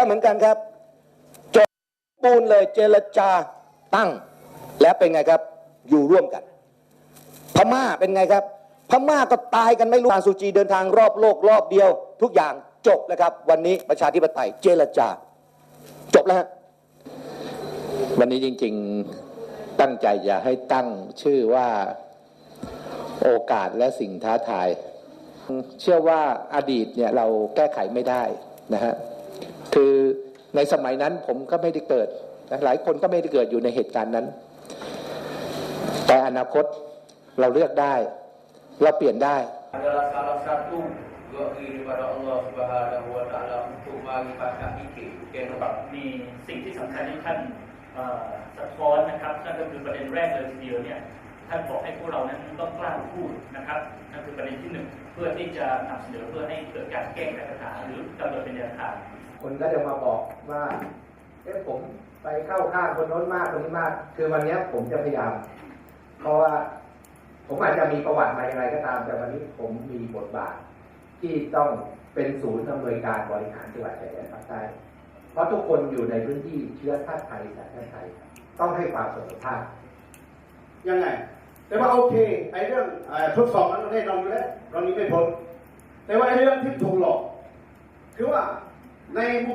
แล้เหมือนกันครับจบปูนเลยเจรจาตั้ง แล้วเป็นไงครับอยู่ร่วมกัน พม่าเป็นไงครับ พม่าก็ตายกันไม่รู้นางซูจีเดินทางรอบโลกรอบเดียว ทุกอย่างจบแล้วครับ วันนี้ประชาธิปไตยเจรจา จบแล้วฮะวันนี้จริง ๆตั้งใจจะให้ตั้งชื่อว่าโอกาสและสิ่งท้าทาย เชื่อว่าอดีตเนี่ยเราแก้ไขไม่ได้นะฮะ คือในสมัยนั้นผมก็ไม่ได้เกิด หลายคนก็ไม่ได้เกิดอยู่ในเหตุการณ์นั้น แต่อนาคตเราเลือกได้ เราเปลี่ยนได้ adalah salah satu doa kepada Allah Subhanahu wa taala untuk mari pasang fikir okay, ครับมีสิ่งที่สำคัญที่ท่านสะท้อนนะครับนั่นก็คือประเด็นแรกเลยทีเดียวเนี่ยท่านบอกให้พวกเรานั้นต้องกล้าพูดนะครับนั่นคือประเด็นที่หนึ่งเพื่อที่จะนำเสนอเพื่อให้เกิดการแก้ไขปัญหาหรือกำหนดเป็นแนวทาง คนก็จะมาบอกว่าเอ๊ะผมไปเข้าข้างคนโน้นมากคนนี้มาก คือวันนี้ผมจะพยายาม เพราะว่าผมอาจจะมีประวัติมาอย่างไรก็ตาม แต่วันนี้ผมมีบทบาท ที่ต้องเป็นศูนย์อำนวยการบริหารจังหวัดชายแดนภาคใต้เพราะทุกคนอยู่ในพื้นที่เชื้อชาติไทยสัญชาติไทย ต้องให้ความสมภาคยังไง แต่ว่าโอเค ไอ้เรื่องอทดสอบนั้นประเทศเราอยู่แล้วเรานี้ไม่พ้นแต่ว่าไอ้เรื่องที่ถูกหลอก คือว่า ในหมู่